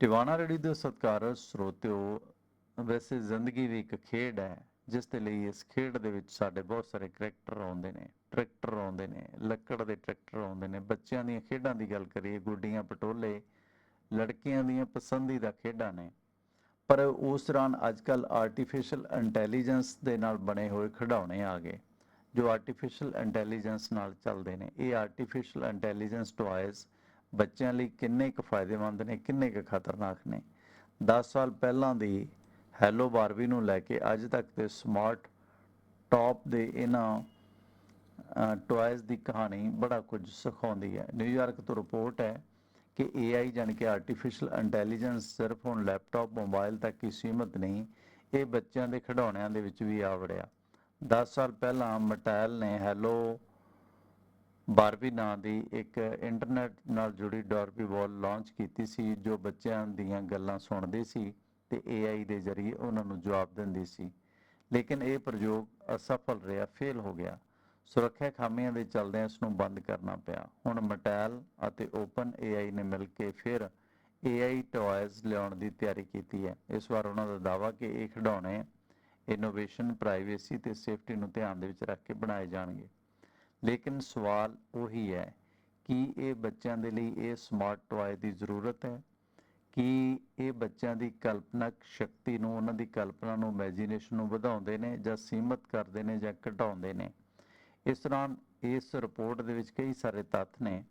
Tiwana ready ਦੇ ਸਤਿਕਾਰਤ ਸਰੋਤਿਓ, ਵੈਸੇ ਜ਼ਿੰਦਗੀ ਵੀ ਇੱਕ ਖੇਡ ਹੈ, ਜਿਸ ਦੇ ਲਈ ਇਸ ਖੇਡ ਦੇ ਵਿੱਚ ਸਾਡੇ ਬਹੁਤ ਸਾਰੇ ਕਰੈਕਟਰ ਆਉਂਦੇ ਨੇ ਟਰੈਕਟਰ ਆਉਂਦੇ ਨੇ, ਲੱਕੜ ਦੇ ਟਰੈਕਟਰ ਆਉਂਦੇ ਨੇ, ਬੱਚਿਆਂ ਦੀਆਂ ਖੇਡਾਂ ਦੀ ਗੱਲ ਕਰੀਏ, ਗੁੱਡੀਆਂ, ਪਟੋਲੇ, ਲੜਕੀਆਂ ਦੀਆਂ ਪਸੰਦੀਦਾ ਖੇਡਾਂ ਨੇ। ਪਰ ਉਸ ਦੌਰਾਨ ਅੱਜਕੱਲ ਆਰਟੀਫੀਸ਼ੀਅਲ ਇੰਟੈਲੀਜੈਂਸ ਦੇ ਨਾਲ ਬਣੇ ਹੋਏ ਖਿਡੌਣੇ ਆ ਗਏ, ਜੋ ਆਰਟੀਫੀਸ਼ੀਅਲ ਇੰਟੈਲੀਜੈਂਸ ਨਾਲ ਚੱਲਦੇ ਨੇ। ਇਹ ਆਰਟੀਫੀਸ਼ੀਅਲ ਇੰਟੈਲੀਜੈਂਸ ਟੁਆਇਜ਼ ਬੱਚਿਆਂ ਲਈ ਕਿੰਨੇ ਕੁ ਫਾਇਦੇਮੰਦ ਨੇ, ਕਿੰਨੇ ਕੁ ਖਤਰਨਾਕ ਨੇ। 10 ਸਾਲ ਪਹਿਲਾਂ ਦੀ ਹੈਲੋ ਬਾਰਬੀ ਨੂੰ ਲੈ ਕੇ ਅੱਜ ਤੱਕ ਦੇ ਸਮਾਰਟ ਟੌਪ ਦੇ ਇਹਨਾਂ ਟੁਆਇਜ਼ ਦੀ ਕਹਾਣੀ ਬੜਾ ਕੁਝ ਸਿਖਾਉਂਦੀ ਹੈ। ਨਿਊਯਾਰਕ ਤੋਂ ਰਿਪੋਰਟ ਹੈ ਕਿ AI ਜਾਣੀ ਕਿ ਆਰਟੀਫੀਸ਼ੀਅਲ ਇੰਟੈਲੀਜੈਂਸ ਸਿਰਫ ਹੁਣ ਲੈਪਟਾਪ, ਮੋਬਾਈਲ ਤੱਕ ਹੀ ਸੀਮਿਤ ਨਹੀਂ, ਇਹ ਬੱਚਿਆਂ ਦੇ ਖਿਡੌਣਿਆਂ ਦੇ ਵਿੱਚ ਵੀ ਆ ਵੜਿਆ। 10 ਸਾਲ ਪਹਿਲਾਂ ਮਟੈਲ ਨੇ ਹੈਲੋ ਬਾਰਬੀ ਨਾਂ ਦੀ ਇੱਕ ਇੰਟਰਨੈਟ ਨਾਲ ਜੁੜੀ ਡਾਰਬੀ ਬਾਲ ਲਾਂਚ ਕੀਤੀ ਸੀ, ਜੋ ਬੱਚਿਆਂ ਦੀਆਂ ਗੱਲਾਂ ਸੁਣਦੇ ਸੀ ਤੇ AI ਦੇ ਜ਼ਰੀਏ ਉਹਨਾਂ ਨੂੰ ਜਵਾਬ ਦਿੰਦੀ ਸੀ। ਲੇਕਿਨ ਇਹ ਪ੍ਰਯੋਗ ਅਸਫਲ ਰਿਹਾ ਫੇਲ ਹੋ ਗਿਆ। ਸੁਰੱਖਿਆ ਖਾਮੀਆਂ ਦੇ ਚਲਦਿਆਂ ਇਸ ਨੂੰ ਬੰਦ ਕਰਨਾ ਪਿਆ। ਹੁਣ ਮਟੈਲ ਅਤੇ ਓਪਨ AI ਨੇ ਮਿਲ ਕੇ ਫਿਰ AI ਟੌਇਜ਼ ਲਿਆਉਣ ਦੀ ਤਿਆਰੀ ਕੀਤੀ ਹੈ। ਇਸ ਵਾਰ ਉਹਨਾਂ ਦਾ ਦਾਅਵਾ ਕਿ ਇਹ ਖਿਡੌਣੇ ਇਨੋਵੇਸ਼ਨ ਪ੍ਰਾਈਵੇਸੀ ਤੇ ਸੇਫਟੀ ਨੂੰ ਧਿਆਨ ਦੇ ਵਿੱਚ ਰੱਖ ਕੇ ਬਣਾਏ ਜਾਣਗੇ। ਲੇਕਿਨ ਸਵਾਲ ਉਹੀ ਹੈ ਕਿ ਇਹ ਬੱਚਿਆਂ ਦੇ ਲਈ ਇਹ ਸਮਾਰਟ ਟੌਏ ਦੀ ਜ਼ਰੂਰਤ ਹੈ, ਕਿ ਇਹ ਬੱਚਿਆਂ ਦੀ ਕਲਪਨਾਕ ਸ਼ਕਤੀ ਨੂੰ, ਉਹਨਾਂ ਦੀ ਕਲਪਨਾ ਨੂੰ ਇਮੇਜਿਨੇਸ਼ਨ ਨੂੰ ਵਧਾਉਂਦੇ ਨੇ ਜਾਂ ਸੀਮਤ ਕਰਦੇ ਨੇ ਜਾਂ ਘਟਾਉਂਦੇ ਨੇ। ਇਸ ਦੌਰਾਨ ਇਸ ਰਿਪੋਰਟ ਦੇ ਵਿੱਚ ਕਈ ਸਾਰੇ ਤੱਥ ਨੇ।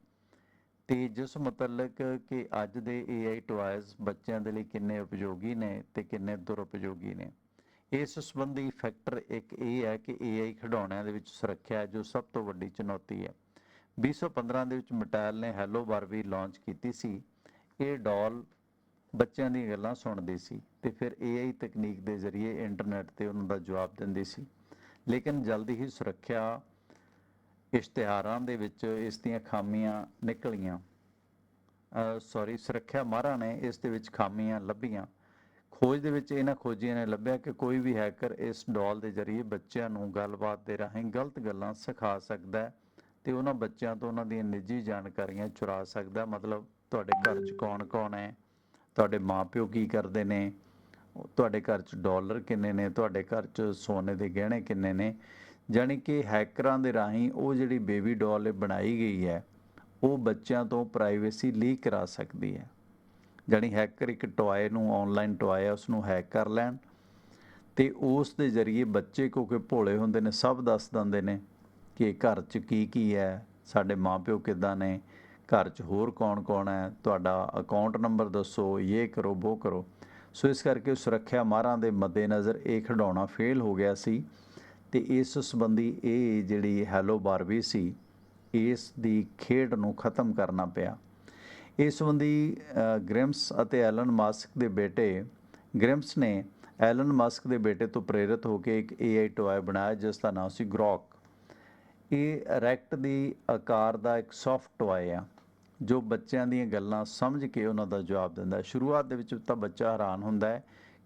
ਤੇ ਜਿਸ ਮੁਤਲਕ ਕਿ ਅੱਜ ਦੇ AI ਟੁਆਇਜ਼ ਬੱਚਿਆਂ ਦੇ ਲਈ ਕਿੰਨੇ ਉਪਯੋਗੀ ਨੇ ਤੇ ਕਿੰਨੇ ਦੁਰਉਪਯੋਗੀ ਨੇ। ਇਸ ਸੰਬੰਧੀ ਫੈਕਟਰ ਇੱਕ ਇਹ ਹੈ ਕਿ AI ਖਿਡੌਣਿਆਂ ਦੇ ਵਿੱਚ ਸੁਰੱਖਿਆ ਜੋ ਸਭ ਤੋਂ ਵੱਡੀ ਚੁਣੌਤੀ ਹੈ। 2015 ਦੇ ਵਿੱਚ ਮਟੈਲ ਨੇ ਹੈਲੋ ਬਾਰਬੀ ਲਾਂਚ ਕੀਤੀ ਸੀ। ਇਹ ਡਾਲ ਬੱਚਿਆਂ ਦੀਆਂ ਗੱਲਾਂ ਸੁਣਦੀ ਸੀ ਤੇ ਫਿਰ AI ਤਕਨੀਕ ਦੇ ਜ਼ਰੀਏ ਇੰਟਰਨੈਟ ਤੇ ਉਹਨਾਂ ਦਾ ਜਵਾਬ ਦਿੰਦੀ ਸੀ। ਲੇਕਿਨ ਜਲਦੀ ਹੀ ਸੁਰੱਖਿਆ ਇਸ਼ਤਿਹਾਰਾਂ ਦੇ ਵਿੱਚ ਇਸ ਦੀਆਂ ਖਾਮੀਆਂ ਨਿਕਲੀਆਂ। ਸੌਰੀ ਸੁਰੱਖਿਆ ਮਾਹਰਾਂ ਨੇ ਇਸ ਦੇ ਵਿੱਚ ਖਾਮੀਆਂ ਲੱਭੀਆਂ। ਖੋਜ ਦੇ ਵਿੱਚ ਇਹਨਾਂ ਖੋਜੀਆਂ ਨੇ ਲੱਭਿਆ ਕਿ ਕੋਈ ਵੀ ਹੈਕਰ ਇਸ ਡੋਲ ਦੇ ਜ਼ਰੀਏ ਬੱਚਿਆਂ ਨੂੰ ਗੱਲਬਾਤ ਦੇ ਰਾਹੀਂ ਗਲਤ ਗੱਲਾਂ ਸਿਖਾ ਸਕਦਾ ਹੈ ਤੇ ਉਹਨਾਂ ਬੱਚਿਆਂ ਤੋਂ ਉਹਨਾਂ ਦੀਆਂ ਨਿੱਜੀ ਜਾਣਕਾਰੀਆਂ ਚੁਰਾ ਸਕਦਾ ਮਤਲਬ ਤੁਹਾਡੇ ਘਰ 'ਚ ਕੌਣ-ਕੌਣ ਹੈ? ਤੁਹਾਡੇ ਮਾਪਿਓ ਕੀ ਕਰਦੇ ਨੇ? ਤੁਹਾਡੇ ਘਰ 'ਚ ਡਾਲਰ ਕਿੰਨੇ ਨੇ? ਤੁਹਾਡੇ ਘਰ 'ਚ ਸੋਨੇ ਦੇ ਗਹਿਣੇ ਕਿੰਨੇ ਨੇ? ਜਾਣੀ ਕਿ ਹੈਕਰਾਂ ਦੇ ਰਾਹੀਂ ਉਹ ਜਿਹੜੀ ਬੇਬੀ ਡਾਲ ਬਣਾਈ ਗਈ ਹੈ, ਉਹ ਬੱਚਿਆਂ ਤੋਂ ਪ੍ਰਾਈਵੇਸੀ ਲੀਕ ਕਰਾ ਸਕਦੀ ਹੈ। ਜਾਣੀ ਹੈਕਰ ਇੱਕ ਟੋਏ ਨੂੰ ਆਨਲਾਈਨ ਟੋਏ ਆ ਉਸ ਨੂੰ ਹੈਕ ਕਰ ਲੈਣ ਤੇ ਉਸ ਦੇ ਜ਼ਰੀਏ ਬੱਚੇ ਕਿਉਂਕਿ ਭੋਲੇ ਹੁੰਦੇ ਨੇ, ਸਭ ਦੱਸ ਦਿੰਦੇ ਨੇ ਕਿ ਘਰ 'ਚ ਕੀ ਕੀ ਹੈ, ਸਾਡੇ ਮਾਪਿਓ ਕਿੱਦਾਂ ਨੇ, ਘਰ 'ਚ ਹੋਰ ਕੌਣ-ਕੌਣ ਹੈ, ਤੁਹਾਡਾ ਅਕਾਊਂਟ ਨੰਬਰ ਦੱਸੋ, ਇਹ ਕਰੋ ਉਹ ਕਰੋ। ਸੋ ਇਸ ਕਰਕੇ ਸੁਰੱਖਿਆ ਮਾਹਰਾਂ ਦੇ ਮੱਦੇਨਜ਼ਰ ਇਹ ਖਿਡੌਣਾ ਫੇਲ ਹੋ ਗਿਆ ਸੀ ਤੇ ਇਸ ਸੰਬੰਧੀ ਇਹ ਜਿਹੜੀ ਹੈਲੋ ਬਾਰਬੀ ਸੀ, ਇਸ ਦੀ ਖੇਡ ਨੂੰ ਖਤਮ ਕਰਨਾ ਪਿਆ। ਇਸ ਸੰਬੰਧੀ ਗ੍ਰਿਮਸ ਅਤੇ ਐਲਨ ਮਾਸਕ ਦੇ ਬੇਟੇ, ਗ੍ਰਿਮਸ ਨੇ ਐਲਨ ਮਾਸਕ ਦੇ ਬੇਟੇ ਤੋਂ ਪ੍ਰੇਰਿਤ ਹੋ ਕੇ ਇੱਕ AI ਟੋਏ ਬਣਾਇਆ, ਜਿਸ ਦਾ ਨਾਮ ਸੀ ਗ੍ਰੋਕ। ਇਹ ਰੈਕਟ ਦੀ ਆਕਾਰ ਦਾ ਇੱਕ ਸੌਫਟ ਟੋਏ ਆ, ਜੋ ਬੱਚਿਆਂ ਦੀਆਂ ਗੱਲਾਂ ਸਮਝ ਕੇ ਉਹਨਾਂ ਦਾ ਜਵਾਬ ਦਿੰਦਾ। ਸ਼ੁਰੂਆਤ ਦੇ ਵਿੱਚ ਤਾਂ ਬੱਚਾ ਹੈਰਾਨ ਹੁੰਦਾ ਹੈ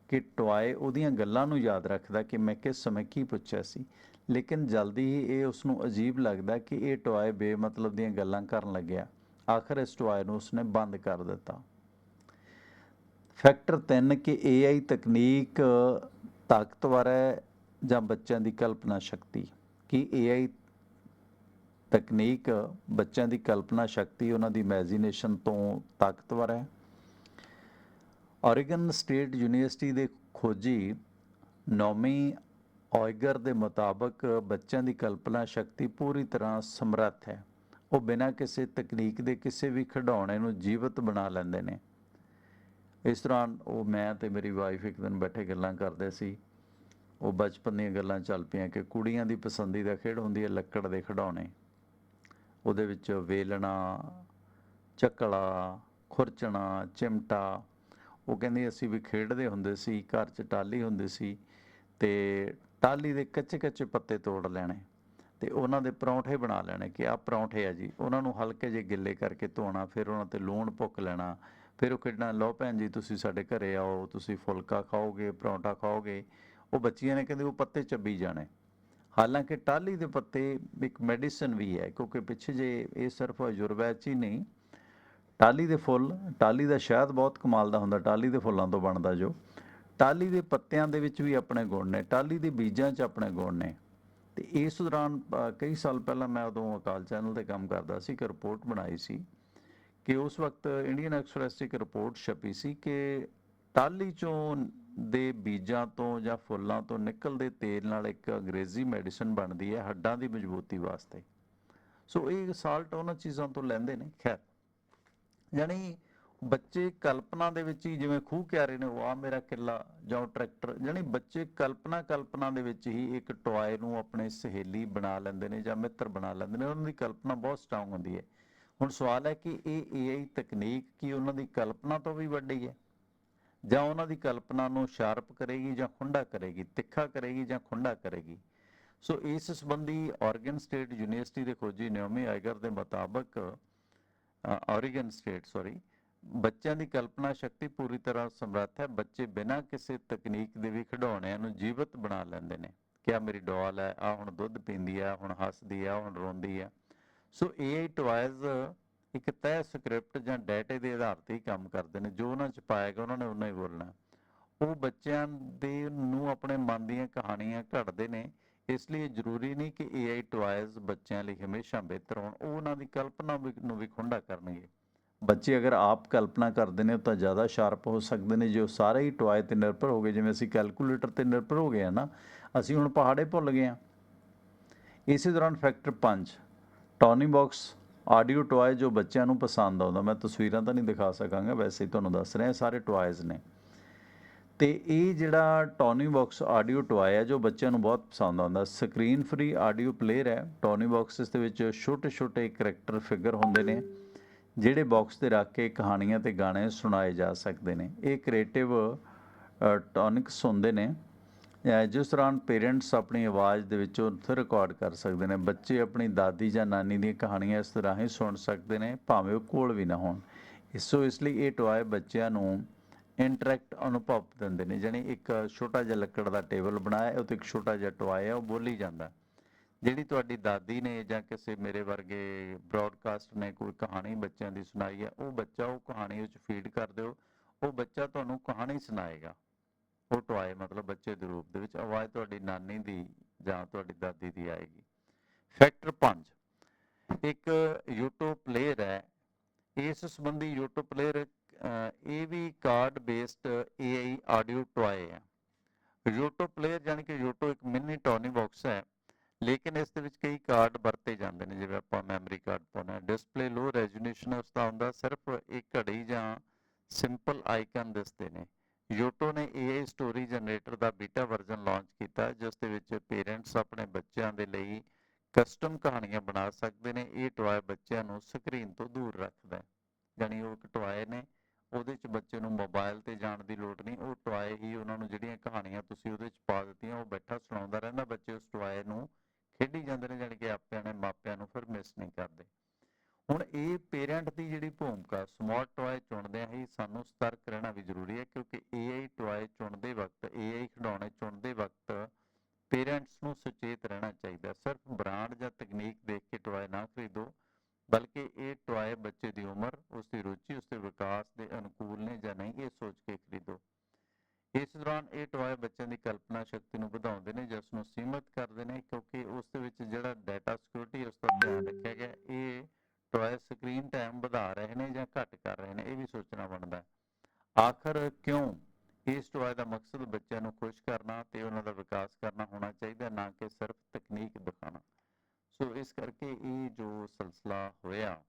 ਕਿ ਟੋਏ ਉਹਦੀਆਂ ਗੱਲਾਂ ਨੂੰ ਯਾਦ ਰੱਖਦਾ ਕਿ ਮੈਂ ਕਿਸ ਸਮੇਂ ਕੀ ਪੁੱਛਿਆ ਸੀ। ਲੇਕਿਨ ਜਲਦੀ ਹੀ ਇਹ ਉਸ ਨੂੰ ਅਜੀਬ ਲੱਗਦਾ ਕਿ ਇਹ ਟੋਏ ਬੇਮਤਲਬ ਦੀਆਂ ਗੱਲਾਂ ਕਰਨ ਲੱਗਿਆ। ਆਖਰ ਇਸ ਟੋਏ ਨੂੰ ਉਸਨੇ ਬੰਦ ਕਰ ਦਿੱਤਾ। ਫੈਕਟਰ 3 ਕਿ AI ਤਕਨੀਕ ਤਾਕਤਵਰ ਹੈ ਜਾਂ ਬੱਚਿਆਂ ਦੀ ਕਲਪਨਾ ਸ਼ਕਤੀ? ਕੀ AI ਤਕਨੀਕ ਬੱਚਿਆਂ ਦੀ ਕਲਪਨਾ ਸ਼ਕਤੀ ਉਹਨਾਂ ਦੀ ਇਮੇਜਿਨੇਸ਼ਨ ਤੋਂ ਤਾਕਤਵਰ ਹੈ? ਔਰੇਗਨ ਸਟੇਟ ਯੂਨੀਵਰਸਿਟੀ ਦੇ ਖੋਜੀ ਨੋਮੀ ਔਇਗਰ ਦੇ ਮੁਤਾਬਕ ਬੱਚਿਆਂ ਦੀ ਕਲਪਨਾ ਸ਼ਕਤੀ ਪੂਰੀ ਤਰ੍ਹਾਂ ਸਮਰੱਥ ਹੈ। ਉਹ ਬਿਨਾਂ ਕਿਸੇ ਤਕਨੀਕ ਦੇ ਕਿਸੇ ਵੀ ਖਿਡੌਣੇ ਨੂੰ ਜੀਵਤ ਬਣਾ ਲੈਂਦੇ ਨੇ। ਇਸ ਦੌਰਾਨ ਉਹ ਮੈਂ ਤੇ ਮੇਰੀ ਵਾਈਫ ਇੱਕ ਦਿਨ ਬੈਠੇ ਗੱਲਾਂ ਕਰਦੇ ਸੀ। ਉਹ ਬਚਪਨ ਦੀਆਂ ਗੱਲਾਂ ਚੱਲ ਪਈਆਂ ਕਿ ਕੁੜੀਆਂ ਦੀ ਪਸੰਦੀਦਾ ਖੇਡ ਹੁੰਦੀ ਹੈ ਲੱਕੜ ਦੇ ਖਿਡੌਣੇ। ਉਹਦੇ ਵਿੱਚ ਵੇਲਣਾ, ਚੱਕਲਾ, ਖੁਰਚਣਾ, ਚਿਮਟਾ। ਉਹ ਕਹਿੰਦੀ ਅਸੀਂ ਵੀ ਖੇਡਦੇ ਹੁੰਦੇ ਸੀ, ਘਰ 'ਚ ਟਾਲੀ ਹੁੰਦੀ ਸੀ ਤੇ ਟਾਲੀ ਦੇ ਕੱਚੇ ਕੱਚੇ ਪੱਤੇ ਤੋੜ ਲੈਣੇ। ਤੇ ਉਹਨਾਂ ਦੇ ਪਰੌਂਠੇ ਬਣਾ ਲੈਣੇ ਕਿ ਆਹ ਪਰੌਂਠੇ ਆ ਜੀ। ਉਹਨਾਂ ਨੂੰ ਹਲਕੇ ਜਿਹੇ ਗਿੱਲੇ ਕਰਕੇ ਧੋਣਾ, ਫਿਰ ਉਹਨਾਂ ਤੇ ਲੂਣ ਭੁੱਕ ਲੈਣਾ। ਫਿਰ ਉਹ ਕਿਡਨਾ ਲਓ ਭੈਣ ਜੀ, ਤੁਸੀਂ ਸਾਡੇ ਘਰੇ ਆਓ, ਤੁਸੀਂ ਫੁਲਕਾ ਖਾਓਗੇ, ਪਰੌਂਠਾ ਖਾਓਗੇ। ਉਹ ਬੱਚੀਆਂ ਨੇ ਕਹਿੰਦੇ, ਉਹ ਪੱਤੇ ਚੱਬੀ ਜਾਣੇ। ਹਾਲਾਂਕਿ ਟਾਹਲੀ ਦੇ ਪੱਤੇ ਇੱਕ ਮੈਡੀਸਨ ਵੀ ਹੈ, ਕਿਉਂਕਿ ਪਿੱਛੇ ਜੇ ਇਹ ਸਿਰਫ ਆਯੁਰਵੈਦ 'ਚ ਹੀ ਨਹੀਂ ਟਾਲੀ ਦੇ ਫੁੱਲ ਟਾਲੀ ਦਾ ਸ਼ਹਿਦ ਬਹੁਤ ਕਮਾਲ ਦਾ ਹੁੰਦਾ ਟਾਲੀ ਦੇ ਫੁੱਲਾਂ ਤੋਂ ਬਣਦਾ ਜੋ। ਟਾਲੀ ਦੇ ਪੱਤਿਆਂ ਦੇ ਵਿੱਚ ਵੀ ਆਪਣੇ ਗੁਣ ਨੇ ਟਾਲੀ ਦੇ ਬੀਜਾਂ 'ਚ ਆਪਣੇ ਗੁਣ ਨੇ। ਤੇ ਇਸ ਦੌਰਾਨ ਕਈ ਸਾਲ ਪਹਿਲਾਂ ਮੈਂ ਉਦੋਂ ਅਕਾਲ ਚੈਨਲ ਤੇ ਕੰਮ ਕਰਦਾ ਸੀ, ਇੱਕ ਰਿਪੋਰਟ ਬਣਾਈ ਸੀ ਕਿ ਉਸ ਵਕਤ ਇੰਡੀਅਨ ਐਕਸਪ੍ਰੈਸ 'ਚ ਇੱਕ ਰਿਪੋਰਟ ਛਪੀ ਸੀ ਕਿ ਟਾਲੀ ਚੋਂ ਦੇ ਬੀਜਾਂ ਤੋਂ ਜਾਂ ਫੁੱਲਾਂ ਤੋਂ ਨਿਕਲਦੇ ਤੇਲ ਨਾਲ ਇੱਕ ਅੰਗਰੇਜ਼ੀ ਮੈਡੀਸਨ ਬਣਦੀ ਹੈ, ਹੱਡਾਂ ਦੀ ਮਜ਼ਬੂਤੀ ਵਾਸਤੇ। ਸੋ ਇਹ ਸਾਲਟ ਉਹਨਾਂ ਚੀਜ਼ਾਂ ਤੋਂ ਲੈਂਦੇ ਨੇ, ਖੈਰ। ਯਾਨੀ ਬੱਚੇ ਕਲਪਨਾ ਦੇ ਵਿੱਚ ਹੀ ਜਿਵੇਂ ਖੂਹ ਕਿਆਰੇ ਨੇ, ਉਹ ਆ ਮੇਰਾ ਕਿੱਲਾ ਜਾਂ ਉਹ ਟਰੈਕਟਰ ਯਾਨੀ ਬੱਚੇ ਕਲਪਨਾ ਕਲਪਨਾ ਦੇ ਵਿੱਚ ਹੀ ਇੱਕ ਟੋਏ ਨੂੰ ਆਪਣੇ ਸਹੇਲੀ ਬਣਾ ਲੈਂਦੇ ਨੇ ਜਾਂ ਮਿੱਤਰ ਬਣਾ ਲੈਂਦੇ ਨੇ, ਉਹਨਾਂ ਦੀ ਕਲਪਨਾ ਬਹੁਤ ਸਟਰੋਂਗ ਹੁੰਦੀ ਹੈ। ਹੁਣ ਸਵਾਲ ਹੈ ਕਿ ਇਹ AI ਤਕਨੀਕ ਕੀ ਉਹਨਾਂ ਦੀ ਕਲਪਨਾ ਤੋਂ ਵੀ ਵੱਡੀ ਹੈ? ਜਾਂ ਉਹਨਾਂ ਦੀ ਕਲਪਨਾ ਨੂੰ ਸ਼ਾਰਪ ਕਰੇਗੀ ਜਾਂ ਖੁੰਡਾ ਕਰੇਗੀ, ਤਿੱਖਾ ਕਰੇਗੀ ਜਾਂ ਖੁੰਡਾ ਕਰੇਗੀ? ਸੋ ਇਸ ਸੰਬੰਧੀ ਆਰਗਨ ਸਟੇਟ ਯੂਨੀਵਰਸਿਟੀ ਦੇ ਖੋਜੀ ਨਿਓਮੀ ਆਈਗਰ ਦੇ ਮੁਤਾਬਕ ਔਰੀਗਨ ਸਟੇਟ ਸੌਰੀ ਬੱਚਿਆਂ ਦੀ ਕਲਪਨਾ ਸ਼ਕਤੀ ਪੂਰੀ ਤਰ੍ਹਾਂ ਸਮਰੱਥ ਹੈ। ਬੱਚੇ ਬਿਨਾਂ ਕਿਸੇ ਤਕਨੀਕ ਦੇ ਵੀ ਖਿਡੌਣਿਆਂ ਨੂੰ ਜੀਵਤ ਬਣਾ ਲੈਂਦੇ ਨੇ। ਕਿ ਆ ਮੇਰੀ ਡਾਲ ਹੈ ਆ ਹੁਣ ਦੁੱਧ ਪੀਂਦੀ ਆ ਹੁਣ ਹੱਸਦੀ ਆ ਹੁਣ ਰੋਂਦੀ ਆ ਸੋ AI ਟੁਆਇਜ਼ ਇੱਕ ਤੈਅ ਸਕ੍ਰਿਪਟ ਜਾਂ ਡਾਟੇ ਦੇ ਆਧਾਰ ਤੇ ਹੀ ਕੰਮ ਕਰਦੇ ਨੇ। ਜੋ ਉਹਨਾਂ ਚ ਪਾਏਗਾ ਉਹਨਾਂ ਨੇ ਉਹਨਾਂ ਹੀ ਬੋਲਣਾ। ਉਹ ਬੱਚਿਆਂ ਦੇ ਨੂੰ ਆਪਣੇ ਮਨ ਦੀਆਂ ਕਹਾਣੀਆਂ ਘੜਦੇ ਨੇ। ਇਸ ਲਈ ਜ਼ਰੂਰੀ ਨਹੀਂ ਕਿ AI ਟੁਆਇਜ਼ ਬੱਚਿਆਂ ਲਈ ਹਮੇਸ਼ਾ ਬਿਹਤਰ ਹੋਣ। ਉਹ ਉਹਨਾਂ ਦੀ ਕਲਪਨਾ ਵੀ- ਨੂੰ ਵੀ ਖੁੰਡਾ ਕਰਨਗੇ। ਬੱਚੇ ਅਗਰ ਆਪ ਕਲਪਨਾ ਕਰਦੇ ਨੇ ਤਾਂ ਜ਼ਿਆਦਾ ਸ਼ਾਰਪ ਹੋ ਸਕਦੇ ਨੇ, ਜੋ ਸਾਰੇ ਹੀ ਟੁਆਏ ਤੇ ਨਿਰਭਰ ਹੋ ਗਏ, ਜਿਵੇਂ ਅਸੀਂ ਕੈਲਕੂਲੇਟਰ ਤੇ ਨਿਰਭਰ ਹੋ ਗਏ ਆ ਨਾ, ਅਸੀਂ ਹੁਣ ਪਹਾੜੇ ਭੁੱਲ ਗਏ ਆ ਇਸੇ ਦੌਰਾਨ ਫੈਕਟਰ 5 ਟੌਨੀ ਬਾਕਸ ਆਡੀਓ ਟੋਏ ਜੋ ਬੱਚਿਆਂ ਨੂੰ ਪਸੰਦ ਆਉਂਦਾ, ਮੈਂ ਤਸਵੀਰਾਂ ਤਾਂ ਨਹੀਂ ਦਿਖਾ ਸਕਾਂਗਾ, ਵੈਸੇ ਹੀ ਤੁਹਾਨੂੰ ਦੱਸ ਰਿਹਾ ਸਾਰੇ ਟੁਆਇਜ਼ ਨੇ। ਤੇ ਇਹ ਜਿਹੜਾ ਟੌਨੀ ਬਾਕਸ ਆਡੀਓ ਟੁਆਏ ਹੈ, ਜੋ ਬੱਚਿਆਂ ਨੂੰ ਬਹੁਤ ਪਸੰਦ ਆਉਂਦਾ ਸਕਰੀਨ ਫ੍ਰੀ ਆਡੀਓ ਪਲੇਅਰ ਹੈ। ਟੌਨੀ ਬਾਕਸ ਇਸ ਦੇ ਵਿੱਚ ਛੋਟੇ ਛੋਟੇ ਕਰੈਕਟਰ ਫਿਗਰ ਹੁੰਦੇ ਨੇ। ਜਿਹੜੇ ਬਾਕਸ ਤੇ ਰੱਖ ਕੇ ਕਹਾਣੀਆਂ ਤੇ ਗਾਣੇ ਸੁਣਾਏ ਜਾ ਸਕਦੇ ਨੇ, ਇਹ ਕ੍ਰੀਏਟਿਵ ਟੌਨਿਕਸ ਹੁੰਦੇ ਨੇ। ਜਿਸ ਦੌਰਾਨ ਪੇਰੈਂਟਸ ਆਪਣੀ ਆਵਾਜ਼ ਦੇ ਵਿੱਚੋਂ ਉੱਥੇ ਰਿਕਾਰਡ ਕਰ ਸਕਦੇ ਨੇ। ਬੱਚੇ ਆਪਣੀ ਦਾਦੀ ਜਾਂ ਨਾਨੀ ਦੀਆਂ ਕਹਾਣੀਆਂ ਇਸ ਤਰ੍ਹਾਂ ਹੀ ਸੁਣ ਸਕਦੇ ਨੇ, ਭਾਵੇਂ ਉਹ ਕੋਲ ਵੀ ਨਾ ਹੋਣ। ਸੋ ਇਸ ਲਈ ਇਹ ਟੋਏ ਬੱਚਿਆਂ ਨੂੰ ਇੰਟਰੈਕਟ ਅਨੁਭਵ ਦਿੰਦੇ ਨੇ। ਜਾਣੀ ਇੱਕ ਛੋਟਾ ਜਿਹਾ ਲੱਕੜ ਦਾ ਟੇਬਲ ਬਣਾਇਆ, ਉਹ ਤੇ ਇੱਕ ਛੋਟਾ ਜਿਹਾ ਟੋਏ ਹੈ ਉਹ ਬੋਲੀ ਜਾਂਦਾ। ਜਿਹੜੀ ਤੁਹਾਡੀ ਦਾਦੀ ਨੇ ਜਾਂ ਕਿਸੇ ਮੇਰੇ ਵਰਗੇ ਬ੍ਰੌਡਕਾਸਟ ਨੇ ਕੋਈ ਕਹਾਣੀ ਬੱਚਿਆਂ ਦੀ ਸੁਣਾਈ ਹੈ, ਉਹ ਬੱਚਾ ਉਹ ਕਹਾਣੀ ਵਿੱਚ ਫੀਡ ਕਰ ਦਿਓ। ਉਹ ਬੱਚਾ ਤੁਹਾਨੂੰ ਕਹਾਣੀ ਸੁਣਾਏਗਾ। ਉਹ ਟੋਏ ਮਤਲਬ ਬੱਚੇ ਦੇ ਰੂਪ ਦੇ ਵਿੱਚ। ਆਵਾਜ਼ ਤੁਹਾਡੀ ਨਾਨੀ ਦੀ ਜਾਂ ਤੁਹਾਡੀ ਦਾਦੀ ਦੀ ਆਏਗੀ। ਫੈਕਟਰ 5 ਇੱਕ YouTube ਪਲੇਅਰ ਹੈ। ਇਸ ਸੰਬੰਧੀ YouTube ਪਲੇਅਰ ਇਹ ਵੀ card based AI audio toy ਹੈ। YouTube ਪਲੇਅਰ ਜਾਨੀ ਕਿ YouTube ਇੱਕ ਮਿੰਨੀ ਟੋਨੀ ਬਾਕਸ ਹੈ। ਲੇਕਿਨ ਇਸ ਦੇ ਵਿੱਚ ਕਈ ਕਾਰਡ ਵਰਤੇ ਜਾਂਦੇ ਨੇ, ਜਿਵੇਂ ਆਪਾਂ ਮੈਮਰੀ ਕਾਰਡ ਪਾਉਣਾ ਡਿਸਪਲੇ ਲੋ ਰੈਜ਼ੋਲੂਸ਼ਨ ਉਸ ਦਾ ਹੁੰਦਾ, ਸਿਰਫ ਇੱਕ ਘੜੀ ਜਾਂ ਸਿੰਪਲ ਆਈਕਨ ਦਿਸਦੇ ਨੇ। ਯੋਟੋ ਨੇ AI ਸਟੋਰੀ ਜਨਰੇਟਰ ਦਾ ਬੀਟਾ ਵਰਜ਼ਨ ਲਾਂਚ ਕੀਤਾ, ਜਿਸ ਦੇ ਵਿੱਚ ਪੇਰੈਂਟਸ ਆਪਣੇ ਬੱਚਿਆਂ ਦੇ ਲਈ ਕਸਟਮ ਕਹਾਣੀਆਂ ਬਣਾ ਸਕਦੇ ਨੇ। ਇਹ ਟੋਏ ਬੱਚਿਆਂ ਨੂੰ ਸਕਰੀਨ ਤੋਂ ਦੂਰ ਰੱਖਦਾ ਹੈ। ਜਾਣੀ ਉਹ ਇੱਕ ਟੋਏ ਨੇ, ਉਹਦੇ 'ਚ ਬੱਚੇ ਨੂੰ ਮੋਬਾਈਲ ਤੇ ਜਾਣ ਦੀ ਲੋੜ ਨਹੀਂ। ਉਹ ਟੋਏ ਹੀ ਉਹਨਾਂ ਨੂੰ ਜਿਹੜੀਆਂ ਕਹਾਣੀਆਂ ਤੁਸੀਂ ਉਹਦੇ 'ਚ ਪਾ ਦਿੱਤੀਆਂ, ਉਹ ਬੈਠਾ ਸੁਣਾਉਂਦਾ ਰਹਿੰਦਾ, ਬੱਚੇ ਉਸ ਟੋਏ ਨੂੰ ਖੇਡੀ ਜਾਂਦੇ ਨੇ ਜਾਣੀ ਕਿ ਆਪਿਆਂ ਨੇ ਮਾਪਿਆਂ ਨੂੰ ਫਿਰ ਮਿਸ ਨਹੀਂ ਕਰਦੇ। ਹੁਣ ਇਹ ਪੇਰੈਂਟ ਦੀ ਜਿਹੜੀ ਭੂਮਿਕਾ ਸਮਾਰਟ ਟੋਏ ਚੁਣਦਿਆਂ ਹੀ ਸਾਨੂੰ ਸਤਰਕ ਰਹਿਣਾ ਵੀ ਜ਼ਰੂਰੀ ਹੈ, ਕਿਉਂਕਿ AI ਟੋਏ ਚੁਣਦੇ ਵਕਤ AI ਖਿਡੌਣੇ ਚੁਣਦੇ ਵਕਤ ਪੇਰੈਂਟਸ ਨੂੰ ਸੁਚੇਤ ਰਹਿਣਾ ਚਾਹੀਦਾ ਸਿਰਫ ਬ੍ਰਾਂਡ ਜਾਂ ਤਕਨੀਕ ਦੇਖ ਕੇ ਟੋਏ ਨਾ ਖਰੀਦੋ, ਬਲਕਿ ਇਹ ਟੋਏ ਬੱਚੇ ਦੀ ਉਮਰ ਉਸ ਦੀ ਰੁਚੀ ਉਸ ਦੇ ਵਿਕਾਸ ਦੇ ਅਨੁਕੂਲ ਨੇ ਜਾਂ ਨਹੀਂ, ਇਹ ਸੋਚ ਕੇ ਖਰੀਦੋ। ਇਸ ਦੌਰਾਨ ਇਹ ਟੋਏ ਬੱਚਿਆਂ ਦੀ ਕਲਪਨਾ ਸ਼ਕਤੀ ਨੂੰ ਵਧਾਉਂਦੇ ਨੇ, ਜਿਸ ਨੂੰ ਸੀਮਤ ਕਰਦੇ ਨੇ, ਕਿਉਂਕਿ ਉਸ ਦੇ ਵਿੱਚ ਜਿਹੜਾ ਡਾਟਾ ਸਿਕਿਉਰਿਟੀ ਉਸ ਦਾ ਧਿਆਨ ਰੱਖਿਆ ਗਿਆ। ਇਹ ਟੋਏ ਸਕਰੀਨ ਟਾਈਮ ਵਧਾ ਰਹੇ ਨੇ ਜਾਂ ਘੱਟ ਕਰ ਰਹੇ ਨੇ, ਇਹ ਵੀ ਸੋਚਣਾ ਬਣਦਾ ਆਖਰ ਕਿਉਂ ਇਸ ਟੋਏ ਦਾ ਮਕਸਦ ਬੱਚਿਆਂ ਨੂੰ ਖੁਸ਼ ਕਰਨਾ ਤੇ ਉਹਨਾਂ ਦਾ ਵਿਕਾਸ ਕਰਨਾ ਹੋਣਾ ਚਾਹੀਦਾ, ਨਾ ਕਿ ਸਿਰਫ ਤਕਨੀਕ ਦਿਖਾਉਣਾ? ਸੋ ਇਸ ਕਰਕੇ ਇਹ ਜੋ ਸਿਲਸਿਲਾ ਹੋਇਆ,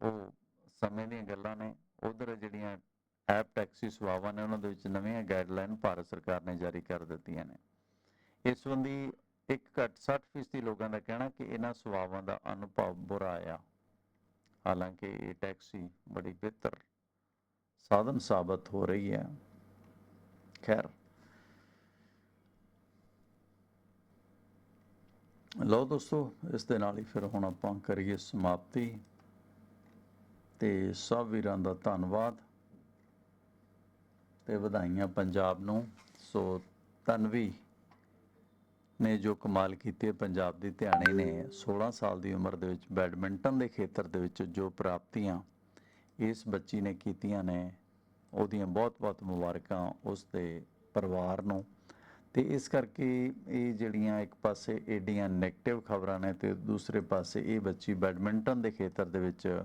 ਉਹ ਸਮੇਂ ਦੀਆਂ ਗੱਲਾਂ ਨੇ। ਉਧਰ ਜਿਹੜੀਆਂ ਐਪ ਟੈਕਸੀ ਸੇਵਾਵਾਂ ਨੇ ਉਹਨਾਂ ਦੇ ਵਿੱਚ ਨਵੀਆਂ ਗਾਈਡਲਾਈਨ ਭਾਰਤ ਸਰਕਾਰ ਨੇ ਜਾਰੀ ਕਰ ਦਿੱਤੀਆਂ ਨੇ। ਇਸ ਸੰਬੰਧੀ ਇੱਕ ਘੱਟ 60% ਲੋਕਾਂ ਦਾ ਕਹਿਣਾ ਕਿ ਇਹਨਾਂ ਸੇਵਾਵਾਂ ਦਾ ਅਨੁਭਵ ਬੁਰਾ ਆ। ਹਾਲਾਂਕਿ ਇਹ ਟੈਕਸੀ ਬੜੀ ਬਿਹਤਰ ਸਾਧਨ ਸਾਬਤ ਹੋ ਰਹੀ ਹੈ। ਖੈਰ। ਲਓ ਦੋਸਤੋ, ਇਸ ਦੇ ਨਾਲ ਹੀ ਫਿਰ ਹੁਣ ਆਪਾਂ ਕਰੀਏ ਸਮਾਪਤੀ। ਤੇ ਸਭ ਵੀਰਾਂ ਦਾ ਧੰਨਵਾਦ। ਤੇ ਵਧਾਈਆਂ ਪੰਜਾਬ ਨੂੰ। ਸੋ ਤਨਵੀ ਨੇ ਜੋ ਕਮਾਲ ਕੀਤੀ ਪੰਜਾਬ ਦੀ ਧਿਆਣੀ ਨੇ 16 ਸਾਲ ਦੀ ਉਮਰ ਦੇ ਵਿੱਚ ਬੈਡਮਿੰਟਨ ਦੇ ਖੇਤਰ ਦੇ ਵਿੱਚ ਜੋ ਪ੍ਰਾਪਤੀਆਂ ਇਸ ਬੱਚੀ ਨੇ ਕੀਤੀਆਂ ਨੇ, ਉਹਦੀਆਂ ਬਹੁਤ-ਬਹੁਤ ਮੁਬਾਰਕਾਂ ਉਸ ਦੇ ਪਰਿਵਾਰ ਨੂੰ। ਤੇ ਇਸ ਕਰਕੇ ਇਹ ਜਿਹੜੀਆਂ ਇੱਕ ਪਾਸੇ ਏਡੀਆਂ 네ਗੇਟਿਵ ਖਬਰਾਂ ਨੇ ਤੇ ਦੂਸਰੇ ਪਾਸੇ ਇਹ ਬੱਚੀ ਬੈਡਮਿੰਟਨ ਦੇ ਖੇਤਰ ਦੇ ਵਿੱਚ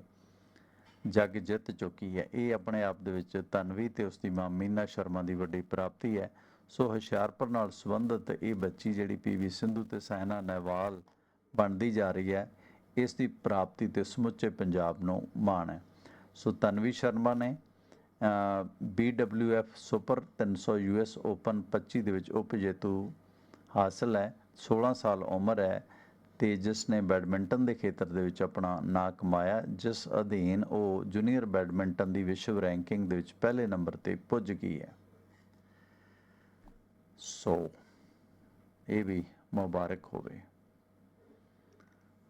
ਜੱਗ ਜਿੱਤ ਚੁੱਕੀ ਹੈ। ਇਹ ਆਪਣੇ ਆਪ ਦੇ ਵਿੱਚ ਤਨਵੀ ਤੇ ਉਸ ਦੀ ਮਾਂ ਮੀਨਾ ਸ਼ਰਮਾ ਦੀ ਵੱਡੀ ਪ੍ਰਾਪਤੀ ਹੈ। ਸੋ ਹੁਸ਼ਿਆਰਪੁਰ ਨਾਲ ਸੰਬੰਧਿਤ ਇਹ ਬੱਚੀ ਜਿਹੜੀ ਪੀਵੀ ਸਿੰਧੂ ਤੇ ਸਹਿਨਾ ਨਹਿਵਾਲ ਬਣਦੀ ਜਾ ਰਹੀ ਹੈ, ਇਸ ਦੀ ਪ੍ਰਾਪਤੀ ਤੇ ਸਮੁੱਚੇ ਪੰਜਾਬ ਨੂੰ ਮਾਣ ਹੈ। ਸੋ ਤਨਵੀ ਸ਼ਰਮਾ ਨੇ BWF ਸੁਪਰ 300 US ਓਪਨ 25 ਦੇ ਵਿੱਚ ਉਪਜੇਤੂ ਹਾਸਲ ਹੈ। 16 ਸਾਲ ਉਮਰ ਹੈ। ਤੇ ਜਿਸ ਨੇ ਬੈਡਮਿੰਟਨ ਦੇ ਖੇਤਰ ਦੇ ਵਿੱਚ ਆਪਣਾ ਨਾਂ ਕਮਾਇਆ ਜਿਸ ਅਧੀਨ ਉਹ ਜੂਨੀਅਰ ਬੈਡਮਿੰਟਨ ਦੀ ਵਿਸ਼ਵ ਰੈਂਕਿੰਗ ਦੇ ਵਿੱਚ ਪਹਿਲੇ ਨੰਬਰ ਤੇ ਪੁੱਜ ਗਈ ਹੈ। ਸੋ, ਇਹ ਵੀ ਮੁਬਾਰਕ ਹੋਵੇ।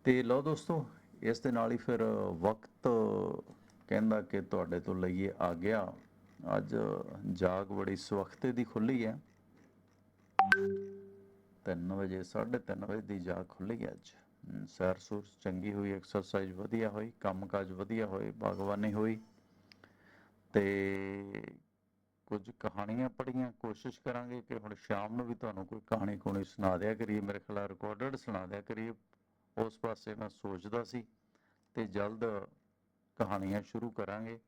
ਤੇ ਲਓ ਦੋਸਤੋ, ਇਸ ਦੇ ਨਾਲ ਹੀ ਫਿਰ ਵਕਤ ਕਹਿੰਦਾ ਕਿ ਤੁਹਾਡੇ ਤੋਂ ਲਈਏ ਆ ਗਿਆ ਅੱਜ ਜਾਗ ਬੜੀ ਸਵਖਤੇ ਦੀ ਖੁੱਲੀ ਹੈ। 3 ਵਜੇ 3:30 ਵਜੇ ਦੀ ਜਾਗ ਖੁੱਲੀ ਅੱਜ। ਸੈਰ ਸੂਰ ਚੰਗੀ ਹੋਈ ਐਕਸਰਸਾਈਜ਼ ਵਧੀਆ ਹੋਈ, ਕੰਮਕਾਜ ਵਧੀਆ ਹੋਏ, ਬਾਗਬਾਨੀ ਹੋਈ। ਤੇ ਕੁਝ ਕਹਾਣੀਆਂ ਪੜ੍ਹੀਆਂ, ਕੋਸ਼ਿਸ਼ ਕਰਾਂਗੇ ਕਿ ਹੁਣ ਸ਼ਾਮ ਨੂੰ ਵੀ ਤੁਹਾਨੂੰ ਕੋਈ ਕਹਾਣੀ ਕੋਣੀ ਸੁਣਾ ਦਿਆ ਕਰੀਏ। ਮੇਰੇ ਖਿਆਲ ਰਿਕਾਰਡਡ ਸੁਣਾ ਦਿਆ ਕਰੀਏ। ਉਸ ਪਾਸੇ ਮੈਂ ਸੋਚਦਾ ਸੀ ਤੇ ਜਲਦ ਕਹਾਣੀਆਂ ਸ਼ੁਰੂ ਕਰਾਂਗੇ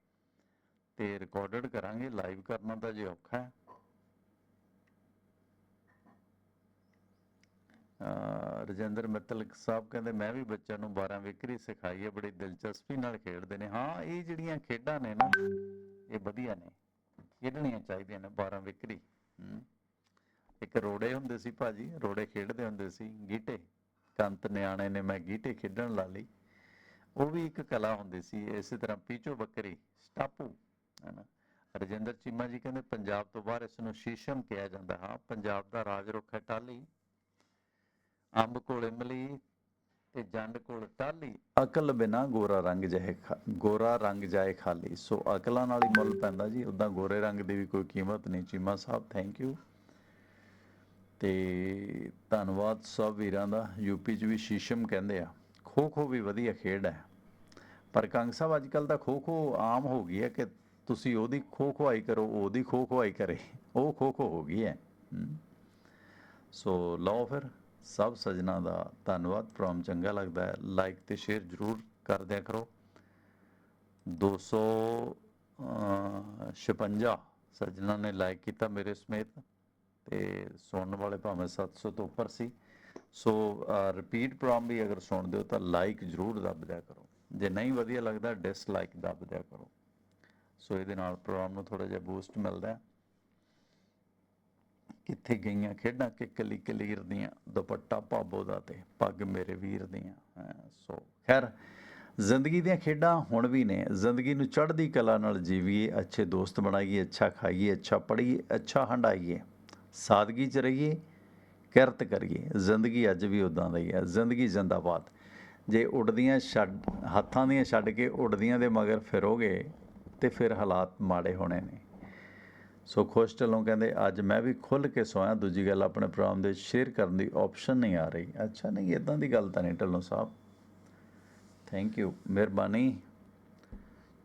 ਤੇ ਰਿਕਾਰਡਡ ਕਰਾਂਗੇ। ਲਾਈਵ ਕਰਨਾ ਤਾਂ ਜੇ ਔਖਾ ਹੈ। ਰਜਿੰਦਰ ਮਿੱਤਲ ਸਾਹਿਬ ਕਹਿੰਦੇ, ਮੈਂ ਵੀ ਬੱਚਿਆਂ ਨੂੰ 12 ਵਿਕਰੀ ਸਿਖਾਈ ਹੈ, ਬੜੀ ਦਿਲਚਸਪੀ ਨਾਲ ਖੇਡਦੇ ਨੇ। ਹਾਂ, ਇਹ ਜਿਹੜੀਆਂ ਖੇਡਾਂ ਨੇ ਨਾ, ਇਹ ਵਧੀਆ ਨੇ। ਖੇਡਣੀਆਂ ਚਾਹੀਦੀਆਂ ਨੇ 12 ਵਿਕਰੀ। ਇੱਕ ਰੋੜੇ ਹੁੰਦੇ ਸੀ ਭਾਜੀ, ਰੋੜੇ ਖੇਡਦੇ ਹੁੰਦੇ ਸੀ, ਗੀਟੇ। ਕੰਤ ਨਿਆਣੇ ਨੇ, ਮੈਂ ਗੀਟੇ ਖੇਡਣ ਲਾ ਲਈ। ਉਹ ਵੀ ਇੱਕ ਕਲਾ ਹੁੰਦੀ ਸੀ, ਇਸੇ ਤਰ੍ਹਾਂ ਪੀਚੋ ਬੱਕਰੀ, ਸਟਾਪੂ, ਹੈਨਾ। ਰਜਿੰਦਰ ਚੀਮਾ ਜੀ ਕਹਿੰਦੇ, ਪੰਜਾਬ ਤੋਂ ਬਾਹਰ ਇਸ ਨੂੰ ਸ਼ੀਸ਼ਮ ਕਿਹਾ ਜਾਂਦਾ। ਹਾਂ, ਪੰਜਾਬ ਦਾ ਰਾਜ ਰੁੱਖ ਹੈ ਟਾਹਲੀ। ਅੰਬ ਕੋਲ ਇਮਲੀ ਤੇ ਜੰਡ ਕੋਲ ਟਾਹਲੀ। ਅਕਲ ਬਿਨਾ ਗੋਰਾ ਰੰਗ ਜਾਏ ਗੋਰਾ ਰੰਗ ਜਾਏ ਖਾਲੀ। ਸੋ ਅਕਲਾਂ ਨਾਲ ਹੀ ਮੁੱਲ ਪੈਂਦਾ ਜੀ। ਉਦਾਂ ਗੋਰੇ ਰੰਗ ਦੀ ਵੀ ਕੋਈ ਕੀਮਤ ਨਹੀਂ। ਚੀਮਾ ਸਾਹਿਬ ਥੈਂਕ ਯੂ ਤੇ ਧੰਨਵਾਦ ਸਭ ਵੀਰਾਂ ਦਾ। ਯੂਪੀ 'ਚ ਵੀ ਸ਼ੀਸ਼ਮ ਕਹਿੰਦੇ ਆ ਖੋ ਖੋ ਵੀ ਵਧੀਆ ਖੇਡ ਹੈ। ਪਰ ਕੰਗ ਸਾਹਿਬ ਅੱਜ ਕੱਲ ਤਾਂ ਖੋ ਖੋ ਆਮ ਹੋ ਗਈ ਹੈ ਕਿ ਤੁਸੀਂ ਉਹਦੀ ਖੋ ਖੋਆਈ ਕਰੋ ਉਹ ਉਹਦੀ ਖੋ ਖੋਆਈ ਕਰੇ। ਉਹ ਖੋ ਖੋ ਹੋ ਗਈ ਹੈ। ਸੋ ਲਓ ਫਿਰ। ਸਭ ਸਜਣਾ ਦਾ ਧੰਨਵਾਦ। ਪ੍ਰੋਗਰਾਮ ਚੰਗਾ ਲੱਗਦਾ ਹੈ। ਲਾਈਕ ਤੇ ਸ਼ੇਅਰ ਜਰੂਰ ਕਰ। ਦਿਆ ਕਰੋ 256 ਸਜਣਾ ਨੇ ਲਾਈਕ ਕੀਤਾ ਮੇਰੇ ਸਮੇਤ ਤੇ ਸੁਣਨ ਵਾਲੇ ਭਾਵੇਂ 700 ਤੋਂ ਉੱਪਰ ਸੀ। ਸੋ ਰਿਪੀਟ ਪ੍ਰੋਗਰਾਮ ਵੀ ਅਗਰ ਸੁਣਦੇ ਹੋ ਤਾਂ ਲਾਈਕ ਜਰੂਰ ਦੱਬ ਦਿਆ ਕਰੋ। ਜੇ ਨਹੀਂ ਵਧੀਆ ਲੱਗਦਾ ਡਿਸਲਾਈਕ ਦੱਬ ਦਿਆ ਕਰੋ। ਸੋ ਇਹਦੇ ਨਾਲ ਪ੍ਰੋਗਰਾਮ ਨੂੰ ਥੋੜਾ ਜਿਹਾ ਬੂਸਟ ਮਿਲਦਾ ਹੈ। ਕਿੱਥੇ ਗਈਆਂ ਖੇਡਾਂ ਕਿ ਕਲੀਰ ਦੀਆਂ ਦੁਪੱਟਾ ਭਾਬੋ ਦਾ ਤੇ ਪੱਗ ਮੇਰੇ ਵੀਰ ਦੀਆਂ ਹੈਂ, ਸੋ ਖੈਰ ਜ਼ਿੰਦਗੀ ਦੀਆਂ ਖੇਡਾਂ ਹੁਣ ਵੀ ਨੇ ਜ਼ਿੰਦਗੀ ਨੂੰ ਚੜ੍ਹਦੀ ਕਲਾ ਨਾਲ ਜੀਵੀਏ ਅੱਛੇ ਦੋਸਤ ਬਣਾਈਏ ਅੱਛਾ ਖਾਈਏ ਅੱਛਾ ਪੜ੍ਹੀਏ ਅੱਛਾ ਹੰਡਾਈਏ ਸਾਦਗੀ 'ਚ ਰਹੀਏ ਕਿਰਤ ਕਰੀਏ ਜ਼ਿੰਦਗੀ ਅੱਜ ਵੀ ਉਦਾਂ ਦਾ ਹੀ ਹੈ ਜ਼ਿੰਦਗੀ ਜ਼ਿੰਦਾਬਾਦ। ਜੇ ਉੱਡਦੀਆਂ ਛੱਡ ਹੱਥਾਂ ਦੀਆਂ ਛੱਡ ਕੇ ਉੱਡਦੀਆਂ ਦੇ ਮਗਰ ਫਿਰੋਗੇ ਤੇ ਫਿਰ ਹਾਲਾਤ ਮਾੜੇ ਹੋਣੇ ਨੇ। ਸੋ ਖੁਸ਼ ਢਿੱਲੋਂ ਕਹਿੰਦੇ, ਅੱਜ ਮੈਂ ਵੀ ਖੁੱਲ ਕੇ ਸੋਇਆ, ਦੂਜੀ ਗੱਲ ਆਪਣੇ ਪ੍ਰੋਗਰਾਮ ਦੇ ਸ਼ੇਅਰ ਕਰਨ ਦੀ ਆਪਸ਼ਨ ਨਹੀਂ ਆ ਰਹੀ। ਅੱਛਾ, ਨਹੀਂ ਇਦਾਂ ਦੀ ਗੱਲ ਤਾਂ ਨਹੀਂ ਢਿੱਲੋਂ ਸਾਹਿਬ। ਥੈਂਕ ਯੂ ਮਿਹਰਬਾਨੀ।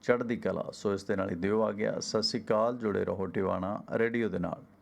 ਚੜ੍ਹਦੀ ਕਲਾ। ਸੋ ਇਸ ਦੇ ਨਾਲ ਹੀ ਦਿਓ ਆ ਗਿਆ। ਸਤਿ ਸ਼੍ਰੀ ਅਕਾਲ, ਜੁੜੇ ਰਹੋ ਟਿਵਾਣਾ ਰੇਡੀਓ ਦੇ ਨਾਲ।